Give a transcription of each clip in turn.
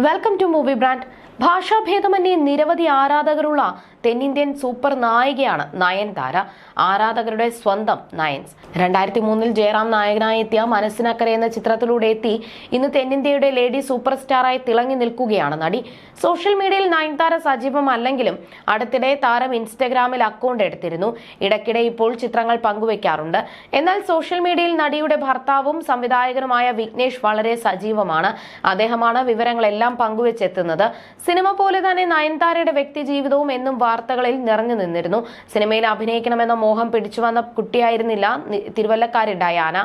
Welcome to movie brand ഭാഷാഭേദമന്യേ നിരവധി ആരാധകരുള്ള തെന്നിന്ത്യൻ സൂപ്പർ നായികയാണ് നയൻതാര ആരാധകരുടെ സ്വന്തം നയൻസ്. രണ്ടായിരത്തി മൂന്നിൽ ജയറാം നായകനായി എത്തിയ മനസ്സിനക്കരെ എന്ന ചിത്രത്തിലൂടെ എത്തി ഇന്ന് തെന്നിന്ത്യയുടെ ലേഡി സൂപ്പർ സ്റ്റാറായി തിളങ്ങി നിൽക്കുകയാണ് നടി. സോഷ്യൽ മീഡിയയിൽ നയൻതാര സജീവമല്ലെങ്കിലും അടുത്തിടെ താരം ഇൻസ്റ്റഗ്രാമിൽ അക്കൗണ്ട് എടുത്തിരുന്നു. ഇടയ്ക്കിടെ ഇപ്പോൾ ചിത്രങ്ങൾ പങ്കുവെക്കാറുണ്ട്. എന്നാൽ സോഷ്യൽ മീഡിയയിൽ നടിയുടെ ഭർത്താവും സംവിധായകനുമായ വിഘ്നേഷ് വളരെ സജീവമാണ്. അദ്ദേഹമാണ് വിവരങ്ങളെല്ലാം പങ്കുവെച്ചെത്തുന്നത്. സിനിമ പോലെ തന്നെ നയൻതാരയുടെ വ്യക്തി ജീവിതവും എന്നും വാർത്തകളിൽ നിറഞ്ഞു നിന്നിരുന്നു. സിനിമയിൽ അഭിനയിക്കണമെന്ന മോഹം പിടിച്ചു വന്ന കുട്ടിയായിരുന്നില്ല തിരുവല്ലക്കാരി ഡയാന.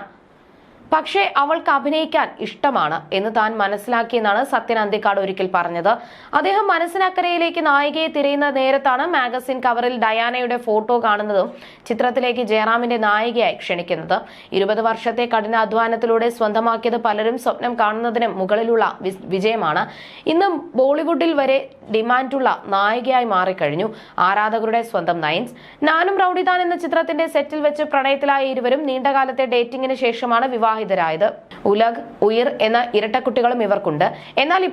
പക്ഷേ അവൾക്ക് അഭിനയിക്കാൻ ഇഷ്ടമാണ് എന്ന് താൻ മനസ്സിലാക്കിയെന്നാണ് സത്യൻ അന്തിക്കാട് ഒരിക്കൽ പറഞ്ഞത്. അദ്ദേഹം മനസ്സിനക്കരയിലേക്ക് നായികയെ തിരയുന്ന നേരത്താണ് മാഗസിൻ കവറിൽ ഡയാനയുടെ ഫോട്ടോ കാണുന്നതും ചിത്രത്തിലേക്ക് ജയറാമിന്റെ നായികയായി ക്ഷണിക്കുന്നത്. ഇരുപത് വർഷത്തെ കഠിനാധ്വാനത്തിലൂടെ സ്വന്തമാക്കിയത് പലരും സ്വപ്നം കാണുന്നതിന് മുകളിലുള്ള വിജയമാണ്. ഇന്ന് ബോളിവുഡിൽ വരെ ഡിമാൻഡുള്ള നായികയായി മാറിക്കഴിഞ്ഞു. ആരാധകരുടെ സ്വന്തം നയൻസ്. നാനും റൌഡിദാൻ എന്ന ചിത്രത്തിന്റെ സെറ്റിൽ വെച്ച് പ്രണയത്തിലായ ഇരുവരും നീണ്ടകാലത്തെ ഡേറ്റിംഗിന് ശേഷമാണ് വിവാഹിതരായത് ഉലഗ് ഉയിർ എന്ന ഇരട്ടക്കുട്ടികളും ഇവർക്കുണ്ട്. എന്നാൽ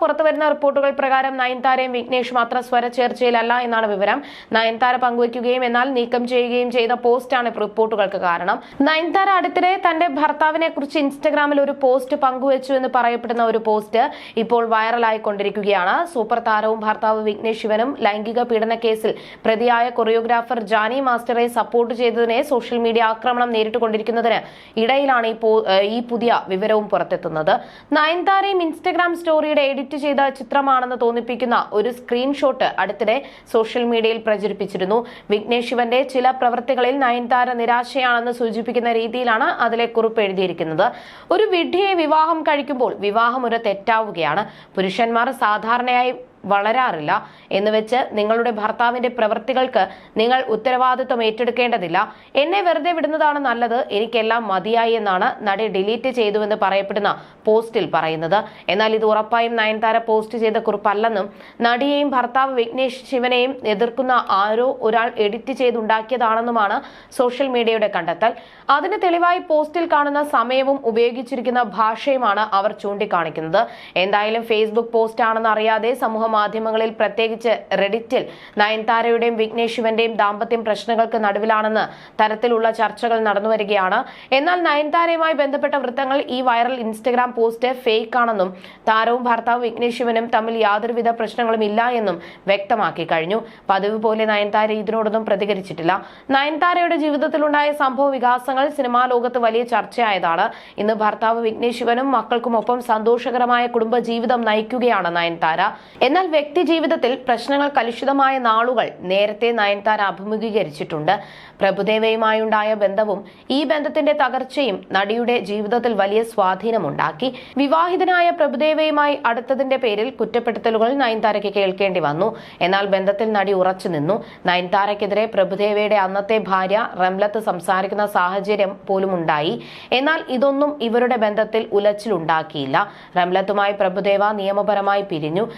പുറത്തു വരുന്ന റിപ്പോർട്ടുകൾ പ്രകാരം നയൻതാരയും വിഘ്നേഷ് മാത്രം സ്വരചേർച്ചയിലല്ല എന്നാണ് വിവരം. നയൻതാര പങ്കുവയ്ക്കുകയും എന്നാൽ നീക്കം ചെയ്യുകയും ചെയ്ത പോസ്റ്റാണ് റിപ്പോർട്ടുകൾക്ക് കാരണം. നയൻതാര അടുത്തിടെ തന്റെ ഭർത്താവിനെ കുറിച്ച് ഇൻസ്റ്റഗ്രാമിൽ ഒരു പോസ്റ്റ് പങ്കുവച്ചു എന്ന് പറയപ്പെടുന്ന ഒരു പോസ്റ്റ് ഇപ്പോൾ വൈറലായിക്കൊണ്ടിരിക്കുകയാണ്. സൂപ്പർ താരവും ഭർത്താവ് വിഘ്നേഷ് ശിവനും ലൈംഗിക പീഡന കേസിൽ പ്രതിയായ കൊറിയോഗ്രാഫർ ജാനി മാസ്റ്ററെ സപ്പോർട്ട് ചെയ്തതിനെ സോഷ്യൽ മീഡിയ ആക്രമണം നേരിട്ടുകൊണ്ടിരിക്കുന്നതിന് ഇടയിലാണ് ഈ ഈ പുതിയ വിവരവും പുറത്തെത്തുന്നത്. നയൻതാരയും ഇൻസ്റ്റഗ്രാം സ്റ്റോറിയുടെ എഡിറ്റ് ചെയ്ത ചിത്രമാണെന്ന് തോന്നിപ്പിക്കുന്ന ഒരു സ്ക്രീൻഷോട്ട് അടുത്തിടെ സോഷ്യൽ മീഡിയയിൽ പ്രചരിപ്പിച്ചിരുന്നു. വിഘ്നേഷ് ശിവന്റെ ചില പ്രവൃത്തികളിൽ നയൻതാര നിരാശയാണെന്ന് സൂചിപ്പിക്കുന്ന രീതിയിലാണ് അതിലെ കുറിപ്പ് എഴുതിയിരിക്കുന്നത്. ഒരു വിഡ്ഢിയെ വിവാഹം കഴിക്കുമ്പോൾ വിവാഹം ഒരു തെറ്റാവുകയാണ്. പുരുഷന്മാർ സാധാരണയായി വളരാറില്ല എന്ന് വെച്ച് നിങ്ങളുടെ ഭർത്താവിന്റെ പ്രവൃത്തികൾക്ക് നിങ്ങൾ ഉത്തരവാദിത്വം ഏറ്റെടുക്കേണ്ടതില്ല. എന്നെ വെറുതെ വിടുന്നതാണ് നല്ലത്. എനിക്കെല്ലാം മതിയായി എന്നാണ് നടി ഡിലീറ്റ് ചെയ്തുവെന്ന് പറയപ്പെടുന്ന പോസ്റ്റിൽ പറയുന്നത്. എന്നാൽ ഇത് ഉറപ്പായും നയൻതാര പോസ്റ്റ് ചെയ്ത കുറിപ്പല്ലെന്നും നടിയെയും ഭർത്താവ് വിഘ്നേഷ് ശിവനെയും എതിർക്കുന്ന ആരോ ഒരാൾ എഡിറ്റ് ചെയ്തുണ്ടാക്കിയതാണെന്നുമാണ് സോഷ്യൽ മീഡിയയുടെ കണ്ടെത്തൽ. അതിന് തെളിവായി പോസ്റ്റിൽ കാണുന്ന സമയവും ഉപയോഗിച്ചിരിക്കുന്ന ഭാഷയുമാണ് അവർ ചൂണ്ടിക്കാണിക്കുന്നത്. എന്തായാലും ഫേസ്ബുക്ക് പോസ്റ്റ് ആണെന്ന് അറിയാതെ സമൂഹ മാധ്യമങ്ങളിൽ പ്രത്യേകിച്ച് റെഡിറ്റിൽ നയൻതാരയുടെയും വിഘ്നേഷ് ശിവന്റെയും ദാമ്പത്യം പ്രശ്നങ്ങൾക്ക് നടുവിലാണെന്ന് തരത്തിലുള്ള ചർച്ചകൾ നടന്നു വരികയാണ് എന്നാൽ നയൻതാരയുമായി ബന്ധപ്പെട്ട വൃത്തങ്ങൾ ഈ വൈറൽ ഇൻസ്റ്റഗ്രാം പോസ്റ്റ് ഫേക്ക് ആണെന്നും താരവും ഭർത്താവ് വിഘ്നേഷ് ശിവനും തമ്മിൽ യാതൊരുവിധ പ്രശ്നങ്ങളും ഇല്ല എന്നും വ്യക്തമാക്കി കഴിഞ്ഞു. പതിവ് പോലെ നയൻതാര ഇതിനോടൊന്നും പ്രതികരിച്ചിട്ടില്ല. നയൻതാരയുടെ ജീവിതത്തിലുണ്ടായ സംഭവ വികാസങ്ങൾ സിനിമാ ലോകത്ത് വലിയ ചർച്ചയായതാണ്. ഇന്ന് ഭർത്താവ് വിഘ്നേഷ് ശിവനും മക്കൾക്കുമൊപ്പം സന്തോഷകരമായ കുടുംബ ജീവിതം നയിക്കുകയാണ് നയൻതാര. എന്നാൽ വ്യക്തി ജീവിതത്തിൽ പ്രശ്നങ്ങൾ കലുഷിതമായ നാളുകൾ നേരത്തെ നയൻതാര അഭിമുഖീകരിച്ചിട്ടുണ്ട്. പ്രഭുദേവയുമായുണ്ടായ ബന്ധവും ഈ ബന്ധത്തിന്റെ തകർച്ചയും നടിയുടെ ജീവിതത്തിൽ വലിയ സ്വാധീനമുണ്ടാക്കി. വിവാഹിതനായ പ്രഭുദേവയുമായി അടുത്തതിന്റെ പേരിൽ കുറ്റപ്പെടുത്തലുകൾ നയൻതാരയ്ക്ക് കേൾക്കേണ്ടി വന്നു. എന്നാൽ ബന്ധത്തിൽ നടി ഉറച്ചു നിന്നു. നയൻതാരയ്ക്കെതിരെ പ്രഭുദേവയുടെ അന്നത്തെ ഭാര്യ റംലത്ത് സംസാരിക്കുന്ന സാഹചര്യം പോലും ഉണ്ടായി. എന്നാൽ ഇതൊന്നും ഇവരുടെ ബന്ധത്തിൽ ഉലച്ചിലുണ്ടാക്കിയില്ല. റംലത്തുമായി പ്രഭുദേവ നിയമപരമായി പിരിഞ്ഞു.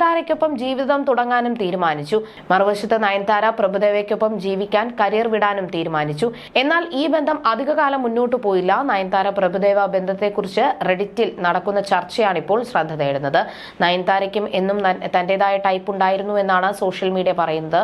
നയൻതാരയ്ക്കൊപ്പം ജീവിതം തുടങ്ങാനും തീരുമാനിച്ചു. മറുവശത്ത് നയൻതാര പ്രഭുദേവയ്ക്കൊപ്പം ജീവിക്കാൻ കരിയർ വിടാനും തീരുമാനിച്ചു. എന്നാൽ ഈ ബന്ധം അധികകാലം മുന്നോട്ടു പോയില്ല. നയൻതാര പ്രഭുദേവ ബന്ധത്തെക്കുറിച്ച് റെഡിറ്റിൽ നടക്കുന്ന ചർച്ചയാണിപ്പോൾ ശ്രദ്ധ തേടുന്നത്. നയൻതാരയ്ക്കും എന്നും തന്റേതായ ടൈപ്പ് ഉണ്ടായിരുന്നു എന്നാണ് സോഷ്യൽ മീഡിയ പറയുന്നത്.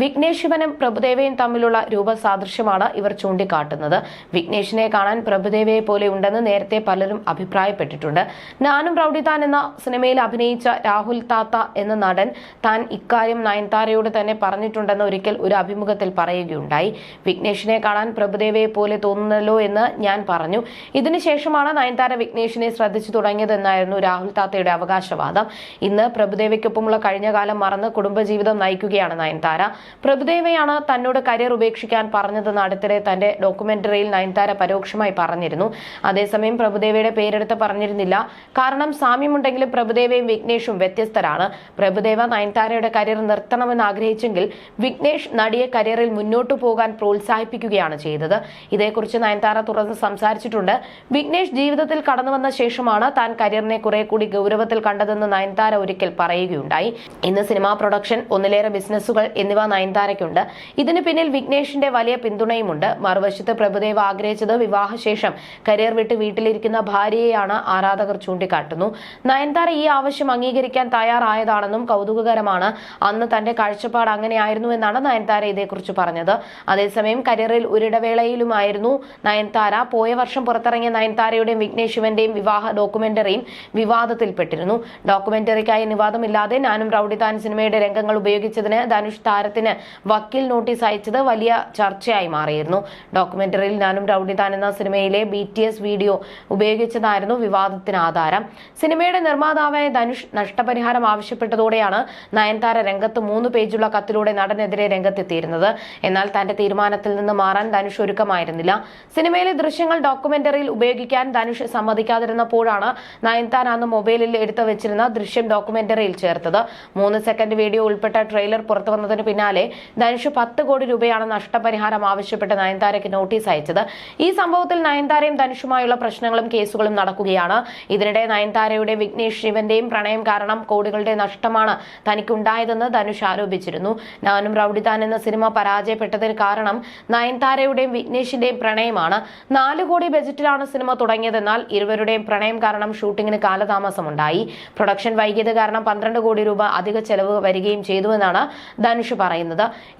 വിഘ്നേഷ് ശിവനും പ്രഭുദേവയും തമ്മിലുള്ള രൂപസാദൃശ്യമാണ് ഇവർ ചൂണ്ടിക്കാട്ടുന്നത്. വിഘ്നേഷിനെ കാണാൻ പ്രഭുദേവയെ പോലെ ഉണ്ടെന്ന് നേരത്തെ പലരും അഭിപ്രായപ്പെട്ടിട്ടുണ്ട്. നാനും റൌഡിതാൻ എന്ന സിനിമയിൽ അഭിനയിച്ച രാഹുൽ താത്ത എന്ന നടൻ താൻ ഇക്കാര്യം നയൻതാരയോട് തന്നെ പറഞ്ഞിട്ടുണ്ടെന്ന് ഒരിക്കൽ ഒരു അഭിമുഖത്തിൽ പറയുകയുണ്ടായി. വിഘ്നേഷിനെ കാണാൻ പ്രഭുദേവയെ പോലെ തോന്നുന്നല്ലോ എന്ന് ഞാൻ പറഞ്ഞു. ഇതിനുശേഷമാണ് നയൻതാര വിഘ്നേഷിനെ ശ്രദ്ധിച്ചു തുടങ്ങിയതെന്നായിരുന്നു രാഹുൽ താത്തയുടെ അവകാശവാദം. ഇന്ന് പ്രഭുദേവയ്ക്കൊപ്പമുള്ള കഴിഞ്ഞ കാലം മറന്ന് കുടുംബജീവിതം നയിക്കുകയാണ് നയൻതാര. പ്രഭുദേവയാണ് തന്നോട് കരിയർ ഉപേക്ഷിക്കാൻ പറഞ്ഞതെന്ന് അടുത്തിടെ തന്റെ ഡോക്യുമെന്ററിയിൽ നയൻതാര പരോക്ഷമായി പറഞ്ഞിരുന്നു. അതേസമയം പ്രഭുദേവയുടെ പേരെടുത്ത് പറഞ്ഞിരുന്നില്ല. കാരണം സാമ്യമുണ്ടെങ്കിലും പ്രഭുദേവയും വിഘ്നേഷും വ്യത്യസ്തരാണ്. പ്രഭുദേവ നയൻതാരയുടെ കരിയർ നിർത്തണമെന്ന് ആഗ്രഹിച്ചെങ്കിൽ വിഘ്നേഷ് നടിയെ കരിയറിൽ മുന്നോട്ടു പോകാൻ പ്രോത്സാഹിപ്പിക്കുകയാണ് ചെയ്തത്. ഇതേക്കുറിച്ച് നയൻതാര തുറന്ന് സംസാരിച്ചിട്ടുണ്ട്. വിഘ്നേഷ് ജീവിതത്തിൽ കടന്നു വന്ന ശേഷമാണ് താൻ കരിയറിനെ കുറെ കൂടി ഗൗരവത്തിൽ കണ്ടതെന്ന് നയൻതാര ഒരിക്കൽ പറയുകയുണ്ടായി. ഇന്ന് സിനിമാ പ്രൊഡക്ഷൻ ഒന്നിലേറെ ബിസിനസ്സുകൾ എന്നിവ നയൻതാരയ്ക്കുണ്ട്. ഇതിന് പിന്നിൽ വിഘ്നേഷിന്റെ വലിയ പിന്തുണയുമുണ്ട്. മറുവശത്ത് പ്രഭുദേവ് ആഗ്രഹിച്ചത് വിവാഹശേഷം കരിയർ വിട്ട് വീട്ടിലിരിക്കുന്ന ഭാര്യയെയാണ് ആരാധകർ ചൂണ്ടിക്കാട്ടുന്നു. നയൻതാര ഈ ആവശ്യം അംഗീകരിക്കാൻ തയ്യാറായതാണെന്നും കൗതുകകരമാണ്. അന്ന് തന്റെ കാഴ്ചപ്പാട് അങ്ങനെയായിരുന്നു എന്നാണ് നയൻതാര ഇതേക്കുറിച്ച് പറഞ്ഞത്. അതേസമയം കരിയറിൽ ഒരിടവേളയിലുമായിരുന്നു നയൻതാര. പോയ വർഷം പുറത്തിറങ്ങിയ നയൻതാരയുടെയും വിഘ്നേഷ് ശിവന്റെയും വിവാഹ ഡോക്യുമെന്ററിയും വിവാദത്തിൽപ്പെട്ടിരുന്നു. ഡോക്യുമെന്ററിക്കായി അനുവാദമില്ലാതെ ഞാനും റൌഡിതാൻ സിനിമയുടെ രംഗങ്ങൾ ഉപയോഗിച്ചതിന് ധനുഷ് താരത്തിന് വക്കീൽ നോട്ടീസ് അയച്ചത് വലിയ ചർച്ചയായി മാറിയിരുന്നു. ഡോക്യുമെന്ററിയിൽ ഞാനും റൌഡിതാൻ എന്ന സിനിമയിലെ ബി ടി എസ് വീഡിയോ ഉപയോഗിച്ചതായിരുന്നു വിവാദത്തിന് ആധാരം. സിനിമയുടെ നിർമ്മാതാവായ ധനുഷ് നഷ്ടപരിഹാരം ആവശ്യപ്പെട്ടതോടെയാണ് നയൻതാര രംഗത്ത് മൂന്ന് പേജുള്ള കത്തിലൂടെ നടനെതിരെ രംഗത്തെത്തിയിരുന്നത്. എന്നാൽ തന്റെ തീരുമാനത്തിൽ നിന്ന് മാറാൻ ധനുഷ് ഒരുക്കമായിരുന്നില്ല. സിനിമയിലെ ദൃശ്യങ്ങൾ ഡോക്യുമെന്ററിയിൽ ഉപയോഗിക്കാൻ ധനുഷ് സമ്മതിക്കാതിരുന്നപ്പോഴാണ് നയൻതാര അന്ന് മൊബൈലിൽ എടുത്തു വെച്ചിരുന്ന ദൃശ്യം ഡോക്യുമെന്ററിയിൽ ചേർത്തത്. മൂന്ന് സെക്കൻഡ് വീഡിയോ ഉൾപ്പെട്ട ട്രെയിലർ പുറത്തു വന്നതിന് പിന്നാലെ ധനുഷ് പത്ത് കോടി രൂപയാണ് നഷ്ടപരിഹാരം ആവശ്യപ്പെട്ട് നയൻതാരയ്ക്ക് നോട്ടീസ് അയച്ചത്. ഈ സംഭവത്തിൽ നയൻതാരയും ധനുഷുമായുള്ള പ്രശ്നങ്ങളും കേസുകളും നടക്കുകയാണ്. ഇതിനിടെ നയൻതാരയുടെ വിഘ്നേഷ് ശിവന്റെയും പ്രണയം കാരണം കോടികളുടെ നഷ്ടമാണ് തനിക്കുണ്ടായതെന്ന് ധനുഷ് ആരോപിച്ചിരുന്നു. നാനും റൌഡിതാൻ എന്ന സിനിമ പരാജയപ്പെട്ടതിന് കാരണം നയൻതാരയുടെയും വിഘ്നേഷിന്റെയും പ്രണയമാണ്. നാല് കോടി ബജറ്റിലാണ് സിനിമ തുടങ്ങിയതെന്നാൽ ഇരുവരുടെയും പ്രണയം കാരണം ഷൂട്ടിങ്ങിന് കാലതാമസമുണ്ടായി. പ്രൊഡക്ഷൻ വൈകിയത് കാരണം പന്ത്രണ്ട് കോടി രൂപ അധിക ചെലവ് വരികയും ചെയ്തുവെന്നാണ് ധനുഷ് പറയുന്നത്.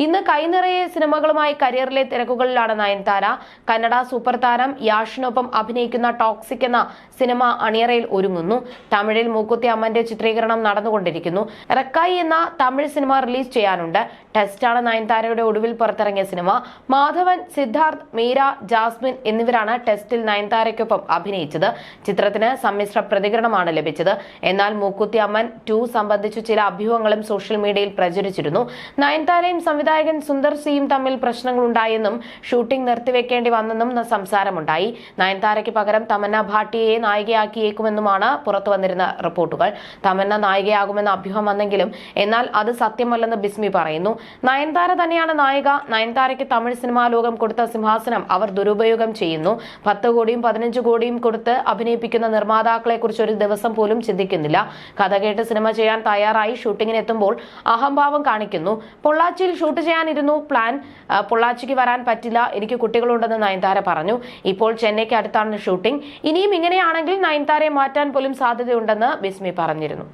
ഇന്ന് കൈനിറയെ സിനിമകളുമായി കരിയറിലെ തിരക്കുകളിലാണ് നയൻതാര. കന്നഡ സൂപ്പർ താരം യാഷിനൊപ്പം അഭിനയിക്കുന്ന ടോക്സിക് എന്ന സിനിമ അണിയറയിൽ ഒരുങ്ങുന്നു. തമിഴിൽ മൂക്കുത്തി അമ്മന്റെ ചിത്രീകരണം നടന്നുകൊണ്ടിരിക്കുന്നു. റക്കായി എന്ന തമിഴ് സിനിമ റിലീസ് ചെയ്യാനുണ്ട്. ടെസ്റ്റാണ് നയൻതാരയുടെ ഒടുവിൽ പുറത്തിറങ്ങിയ സിനിമ. മാധവൻ സിദ്ധാർത്ഥ് മീര ജാസ്മിൻ എന്നിവരാണ് ടെസ്റ്റിൽ നയൻതാരയ്ക്കൊപ്പം അഭിനയിച്ചത്. ചിത്രത്തിന് സമ്മിശ്ര പ്രതികരണമാണ് ലഭിച്ചത്. എന്നാൽ മൂക്കുത്തി അമ്മൻ ടു സംബന്ധിച്ചു ചില അഭ്യൂഹങ്ങളും സോഷ്യൽ മീഡിയയിൽ പ്രചരിച്ചിരുന്നു. നയൻതാരയും സംവിധായകൻ സുന്ദർ സിയും തമ്മിൽ പ്രശ്നങ്ങളുണ്ടായെന്നും ഷൂട്ടിംഗ് നിർത്തിവെക്കേണ്ടി വന്നെന്നും സംസാരമുണ്ടായി. നയൻതാരയ്ക്ക് പകരം തമന്ന ഭാട്ടിയെ നായികയാക്കിയേക്കുമെന്നുമാണ് പുറത്തുവന്നിരുന്ന റിപ്പോർട്ടുകൾ. തമന്ന നായികയാകുമെന്ന അഭ്യൂഹം വന്നെങ്കിലും എന്നാൽ അത് സത്യമല്ലെന്ന് ബിസ്മി പറയുന്നു. നയൻതാര തന്നെയാണ് നായിക. നയൻതാരയ്ക്ക് തമിഴ് സിനിമാ ലോകം കൊടുത്ത സിംഹാസനം അവർ ദുരുപയോഗം ചെയ്യുന്നു. പത്ത് കോടിയും പതിനഞ്ച് കോടിയും കൊടുത്ത് അഭിനയിപ്പിക്കുന്ന നിർമ്മാതാക്കളെ കുറിച്ച് ഒരു ദിവസം പോലും ചിന്തിക്കുന്നില്ല. കഥ കേട്ട് സിനിമ ചെയ്യാൻ തയ്യാറായി ഷൂട്ടിങ്ങിനെത്തുമ്പോൾ അഹംഭാവം കാണിക്കുന്നു. പൊള്ളാച്ചിയിൽ ഷൂട്ട് ചെയ്യാനിരുന്നു. പ്ലാൻ പൊള്ളാച്ചിക്ക് വരാൻ പറ്റില്ല. എനിക്ക് കുട്ടികളുണ്ടെന്ന് നയൻതാര പറഞ്ഞു. ഇപ്പോൾ ചെന്നൈക്ക് അടുത്താണ് ഷൂട്ടിംഗ്. ഇനിയും ഇങ്ങനെയാണെങ്കിൽ നയൻതാരയെ മാറ്റാൻ പോലും സാധ്യതയുണ്ടെന്ന് ബിസ്മി പറഞ്ഞിരുന്നു.